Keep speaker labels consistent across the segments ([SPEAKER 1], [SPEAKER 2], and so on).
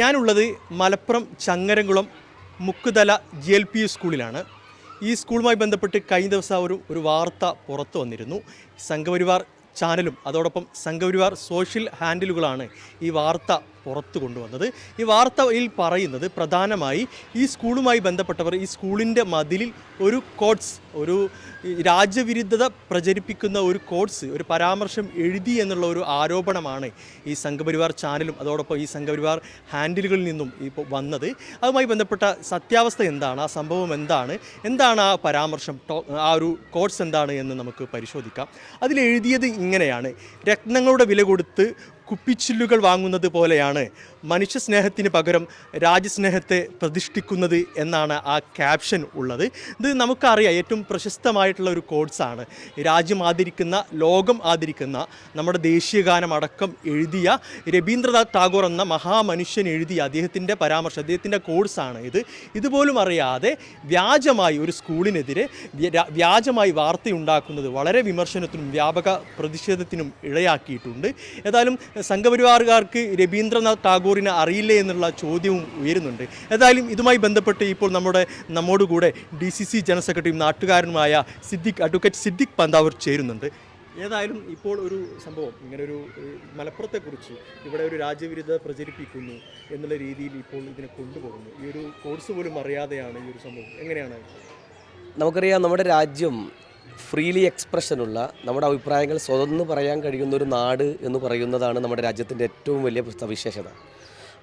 [SPEAKER 1] ഞാനുള്ളത് Malappuram Changaramkulam Mukkuthala G L P സ്കൂളിലാണ്. ഈ സ്കൂളുമായി ബന്ധപ്പെട്ട് കഴിഞ്ഞ ദിവസം ഒരു ഒരു വാർത്ത പുറത്തു വന്നിരുന്നു. സംഘപരിവാർ ചാനലും അതോടൊപ്പം സംഘപരിവാർ സോഷ്യൽ ഹാൻഡിലുകളാണ് ഈ വാർത്ത പുറത്തു കൊണ്ടുവന്നത്. ഈ വാർത്തയിൽ പറയുന്നത് പ്രധാനമായി ഈ സ്കൂളുമായി ബന്ധപ്പെട്ടവർ ഈ സ്കൂളിന്റെ മതിലിൽ ഒരു കോഡ്സ് ഒരു രാജ്യവിരുദ്ധത പ്രചരിപ്പിക്കുന്ന ഒരു കോഡ്സ് ഒരു പരാമർശം എഴുതി എന്നുള്ള ഒരു ആരോപണമാണ് ഈ സംഘപരിവാർ ചാനലും അതോടൊപ്പം ഈ സംഘപരിവാർ ഹാൻഡിലുകളിൽ നിന്നും ഇപ്പോൾ വന്നത്. അതുമായി ബന്ധപ്പെട്ട സത്യാവസ്ഥ എന്താണ്? ആ സംഭവം എന്താണ്? എന്താണ് ആ പരാമർശം? ആ ഒരു കോഡ്സ് എന്താണ് എന്ന് നമുക്ക് പരിശോധിക്കാം. അതിലെഴുതിയത് ഇങ്ങനെയാണ്. രത്നങ്ങളുടെ വില കൊടുത്ത് കുപ്പിച്ചില്ലുകൾ വാങ്ങുന്നത് പോലെയാണ് മനുഷ്യ സ്നേഹത്തിന് പകരം രാജ്യസ്നേഹത്തെ പ്രതിഷ്ഠിക്കുന്നത് എന്നാണ് ആ ക്യാപ്ഷൻ ഉള്ളത്. ഇത് നമുക്കറിയാം ഏറ്റവും പ്രശസ്തമായിട്ടുള്ള ഒരു കോഴ്സാണ്. രാജ്യം ആദരിക്കുന്ന ലോകം ആദരിക്കുന്ന നമ്മുടെ ദേശീയഗാനം അടക്കം എഴുതിയ രവീന്ദ്രനാഥ് ടാഗോർ എന്ന മഹാമനുഷ്യൻ എഴുതിയ അദ്ദേഹത്തിന്റെ പരാമർശം അദ്ദേഹത്തിന്റെ കോഴ്സാണ് ഇത്. ഇതുപോലും അറിയാതെ വ്യാജമായി ഒരു സ്കൂളിനെതിരെ വ്യ- വ്യാജമായി വാർത്തയുണ്ടാക്കുന്നത് വളരെ വിമർശനത്തിനും വ്യാപക പ്രതിഷേധത്തിനും ഇടയാക്കിയിട്ടുണ്ട്. ഏതായാലും സംഘപരിവാറുകാർക്ക് രവീന്ദ്രനാഥ് ടാഗോറിനെ അറിയില്ല എന്നുള്ള ചോദ്യവും ഉയരുന്നുണ്ട്. ഏതായാലും ഇതുമായി ബന്ധപ്പെട്ട് ഇപ്പോൾ നമ്മുടെ നമ്മോടുകൂടെ ഡി സി സി ജനറൽ സെക്രട്ടറിയും നാട്ടുകാരനുമായ സിദ്ദിഖ് അഡ്വക്കേറ്റ് സിദ്ദിഖ് പന്താവൂർ ചേരുന്നുണ്ട്. ഏതായാലും ഇപ്പോൾ ഒരു സംഭവം ഇങ്ങനെ ഒരു മലപ്പുറത്തെക്കുറിച്ച് ഇവിടെ ഒരു രാജ്യവിരുദ്ധ പ്രചരിപ്പിക്കുന്നു എന്നുള്ള രീതിയിൽ ഇപ്പോൾ ഇതിനെ കൊണ്ടുപോകുന്നു. ഈ ഒരു കോഴ്സ് പോലും അറിയാതെയാണ് ഈ ഒരു സംഭവം. എങ്ങനെയാണ്?
[SPEAKER 2] നമുക്കറിയാം നമ്മുടെ രാജ്യം ഫ്രീലി എക്സ്പ്രഷനുള്ള നമ്മുടെ അഭിപ്രായങ്ങൾ സ്വതന്ന് പറയാൻ കഴിയുന്ന ഒരു നാട് എന്ന് പറയുന്നതാണ് നമ്മുടെ രാജ്യത്തിന്റെ ഏറ്റവും വലിയ സവിശേഷത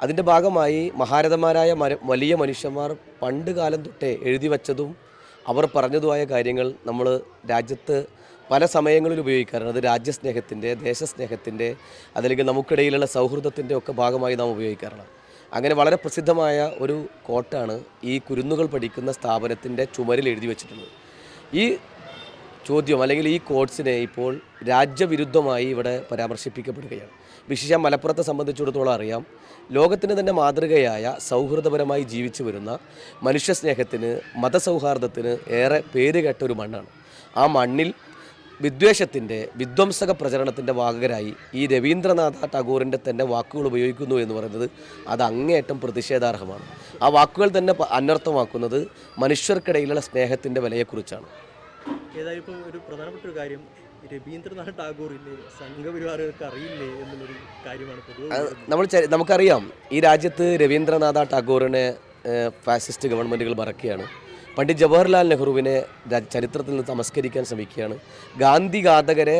[SPEAKER 2] അതിന്റെ ഭാഗമായി മഹാരഥന്മാരായ വലിയ മനുഷ്യന്മാർ പണ്ട് കാലം തൊട്ടേ എഴുതി വച്ചതും അവർ പറഞ്ഞതുമായ കാര്യങ്ങൾ നമ്മൾ രാജ്യത്ത് പല സമയങ്ങളിൽ ഉപയോഗിക്കാറുണ്ട്. അത് രാജ്യസ്നേഹത്തിന്റെ ദേശസ്നേഹത്തിന്റെ അതല്ലെങ്കിൽ നമുക്കിടയിലുള്ള സൗഹൃദത്തിന്റെ ഒക്കെ ഭാഗമായി നാം ഉപയോഗിക്കാറുണ്ട്. അങ്ങനെ വളരെ പ്രസിദ്ധമായ ഒരു കോട്ടാണ് ഈ കുരുന്നുകൾ പഠിക്കുന്ന സ്ഥാപനത്തിന്റെ ചുമരിൽ എഴുതി വെച്ചിട്ടുള്ളത്. ഈ ചോദ്യം അല്ലെങ്കിൽ ഈ കോഡ്സിനെ ഇപ്പോൾ രാജ്യവിരുദ്ധമായി ഇവിടെ പരാമർശിപ്പിക്കപ്പെടുകയാണ്. വിശേഷ മലപ്പുറത്തെ സംബന്ധിച്ചിടത്തോളം അറിയാം ലോകത്തിന് തന്നെ മാതൃകയായ സൗഹൃദപരമായി ജീവിച്ചു വരുന്ന മനുഷ്യസ്നേഹത്തിന് മതസൗഹാർദ്ദത്തിന് ഏറെ പേരുകേട്ട ഒരു മണ്ണാണ്. ആ മണ്ണിൽ വിദ്വേഷത്തിന്റെ വിധ്വംസക പ്രചരണത്തിന്റെ വാഹകരായി ഈ രവീന്ദ്രനാഥ ടാഗോറിന്റെ തന്നെ വാക്കുകൾ ഉപയോഗിക്കുന്നു എന്ന് പറയുന്നത് അത് അങ്ങേയറ്റം പ്രതിഷേധാർഹമാണ്. ആ വാക്കുകൾ തന്നെ അനർത്ഥമാക്കുന്നത് മനുഷ്യർക്കിടയിലുള്ള സ്നേഹത്തിന്റെ വിലയെക്കുറിച്ചാണ്.
[SPEAKER 1] ഏതായാലും ഇപ്പോൾ ഒരു പ്രധാനപ്പെട്ട ഒരു കാര്യം രവീന്ദ്രനാഥ് ടാഗോറില്ലേ സംഘപരിവാറുകൾക്ക് അറിയില്ലേ എന്നുള്ളൊരു കാര്യമാണ്
[SPEAKER 2] നമ്മൾ നമുക്കറിയാം ഈ രാജ്യത്ത് രവീന്ദ്രനാഥ ടാഗോറിനെ ഫാസിസ്റ്റ് ഗവൺമെന്റുകൾ മറക്കുകയാണ്. പണ്ഡിറ്റ് ജവഹർലാൽ നെഹ്റുവിനെ ചരിത്രത്തിൽ നിന്ന് തമസ്കരിക്കാൻ ശ്രമിക്കുകയാണ്. ഗാന്ധി ഘാതകരെ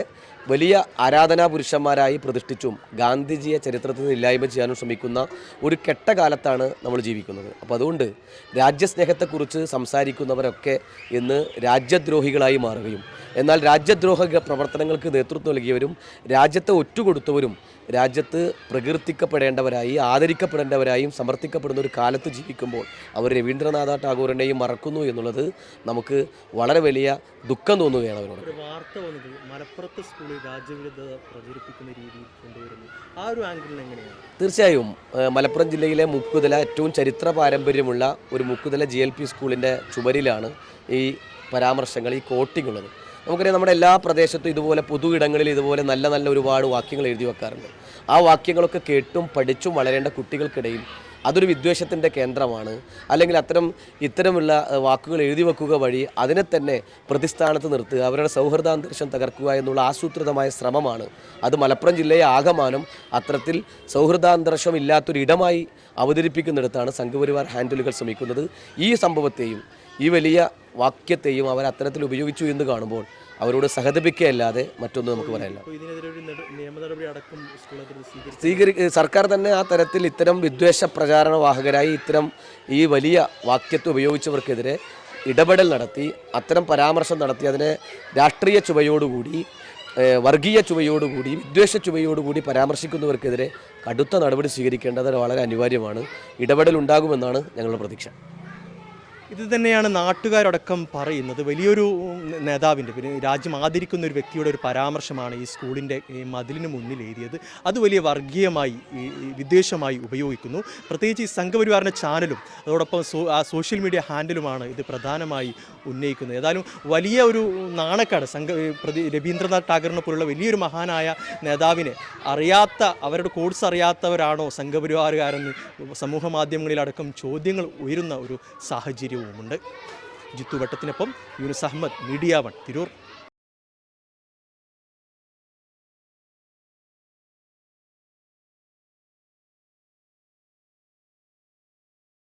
[SPEAKER 2] വലിയ ആരാധനാ പുരുഷന്മാരായി പ്രതിഷ്ഠിച്ചും ഗാന്ധിജിയെ ചരിത്രത്തിൽ നിന്ന് ഇല്ലായ്മ ചെയ്യാനും ശ്രമിക്കുന്ന ഒരു കെട്ട കാലത്താണ് നമ്മൾ ജീവിക്കുന്നത്. അപ്പോൾ അതുകൊണ്ട് രാജ്യസ്നേഹത്തെക്കുറിച്ച് സംസാരിക്കുന്നവരൊക്കെ ഇന്ന് രാജ്യദ്രോഹികളായി മാറുകയും എന്നാൽ രാജ്യദ്രോഹ പ്രവർത്തനങ്ങൾക്ക് നേതൃത്വം നൽകിയവരും രാജ്യത്തെ ഒറ്റുകൊടുത്തവരും രാജ്യത്ത് പ്രകീർത്തിക്കപ്പെടേണ്ടവരായി ആദരിക്കപ്പെടേണ്ടവരായും സമർത്ഥിക്കപ്പെടുന്ന ഒരു കാലത്ത് ജീവിക്കുമ്പോൾ അവർ രവീന്ദ്രനാഥ ടാഗോറിനെയും മറക്കുന്നു എന്നുള്ളത് നമുക്ക് വളരെ വലിയ ദുഃഖം തോന്നുകയാണ് അവരോട്.
[SPEAKER 1] വാർത്ത വന്നത് മലപ്പുറത്തെ സ്കൂളിൽ രാജ്യവിരുദ്ധത പ്രചരിപ്പിക്കുന്ന രീതിയിൽ കൊണ്ടുവരുന്നു. ആ ഒരു ആംഗിളിൽ എങ്ങനെയാണ്?
[SPEAKER 2] തീർച്ചയായും മലപ്പുറം ജില്ലയിലെ മുക്കുതല ഏറ്റവും ചരിത്ര പാരമ്പര്യമുള്ള ഒരു മുക്കുതല ജി എൽ പി സ്കൂളിന്റെ ചുമരിലാണ് ഈ പരാമർശങ്ങൾ ഈ കോട്ടിംഗ് ഉള്ളത്. നമുക്കറിയാം നമ്മുടെ എല്ലാ പ്രദേശത്തും ഇതുപോലെ പൊതു ഇടങ്ങളിൽ ഇതുപോലെ നല്ല നല്ല ഒരുപാട് വാക്യങ്ങൾ എഴുതി വെക്കാറുണ്ട്. ആ വാക്യങ്ങളൊക്കെ കേട്ടും പഠിച്ചും വളരേണ്ട കുട്ടികൾക്കിടയിൽ അതൊരു വിദ്വേഷത്തിന്റെ കേന്ദ്രമാണ്. അല്ലെങ്കിൽ അത്തരം ഇത്തരമുള്ള വാക്കുകൾ എഴുതി വെക്കുക വഴി അതിനെ തന്നെ പ്രതിസ്ഥാനത്ത് നിർത്തുക അവരുടെ സൗഹൃദാന്തരീക്ഷം തകർക്കുക എന്നുള്ള ആസൂത്രിതമായ ശ്രമമാണ്. അത് മലപ്പുറം ജില്ലയെ ആകമാനം അത്തരത്തിൽ സൗഹൃദാന്തരീക്ഷം ഇല്ലാത്തൊരിടമായി അവതരിപ്പിക്കുന്നിടത്താണ് സംഘപരിവാർ ഹാൻഡിലുകൾ ശ്രമിക്കുന്നത്. ഈ സംഭവത്തെയും ഈ വലിയ വാക്യത്തെയും അവർ അത്തരത്തിൽ ഉപയോഗിച്ചു എന്ന് കാണുമ്പോൾ അവരോട് സഹതപിക്കുകയല്ലാതെ മറ്റൊന്നും നമുക്ക് പറയാനില്ല. സ്വീകരി സർക്കാർ തന്നെ ആ തരത്തിൽ ഇത്തരം വിദ്വേഷ പ്രചാരണ വാഹകരായി ഇത്തരം ഈ വലിയ വാക്യത്തെ ഉപയോഗിച്ചവർക്കെതിരെ ഇടപെടൽ നടത്തി അത്തരം പരാമർശം നടത്തി അതിനെ രാഷ്ട്രീയ ചുവയോടുകൂടി വർഗീയ ചുവയോടുകൂടി വിദ്വേഷ ചുവയോടുകൂടി പരാമർശിക്കുന്നവർക്കെതിരെ കടുത്ത നടപടി സ്വീകരിക്കേണ്ടത് വളരെ അനിവാര്യമാണ്. ഇടപെടൽ ഉണ്ടാകുമെന്നാണ് ഞങ്ങളുടെ പ്രതീക്ഷ.
[SPEAKER 1] ഇത് തന്നെയാണ് നാട്ടുകാരടക്കം പറയുന്നത്. വലിയൊരു നേതാവിന്റെ പിന്നെ രാജ്യം ആദരിക്കുന്ന ഒരു വ്യക്തിയുടെ ഒരു പരാമർശമാണ് ഈ സ്കൂളിന്റെ മതിലിന് മുന്നിൽ എഴുതിയത് അത് വലിയ വർഗീയമായി വിദ്വേഷമായി ഉപയോഗിക്കുന്നു. പ്രത്യേകിച്ച് ഈ സംഘപരിവാറിന്റെ ചാനലും അതോടൊപ്പം ആ സോഷ്യൽ മീഡിയ ഹാൻഡിലുമാണ് ഇത് പ്രധാനമായി ഉന്നയിക്കുന്നത്. ഏതായാലും വലിയ ഒരു നാണക്കാട് സംഘ പ്രതി രവീന്ദ്രനാഥ് ടാഗറിനെ പോലുള്ള വലിയൊരു മഹാനായ നേതാവിനെ അറിയാത്ത അവരുടെ കോഴ്സ് അറിയാത്തവരാണോ സംഘപരിവാറുകാരെന്ന് സമൂഹ മാധ്യമങ്ങളിലടക്കം ചോദ്യങ്ങൾ ഉയരുന്ന ഒരു സാഹചര്യവുമുണ്ട് ജിത്തു വട്ടത്തിനൊപ്പം യൂനുസ് അഹമ്മദ് മീഡിയ വൺ തിരൂർ.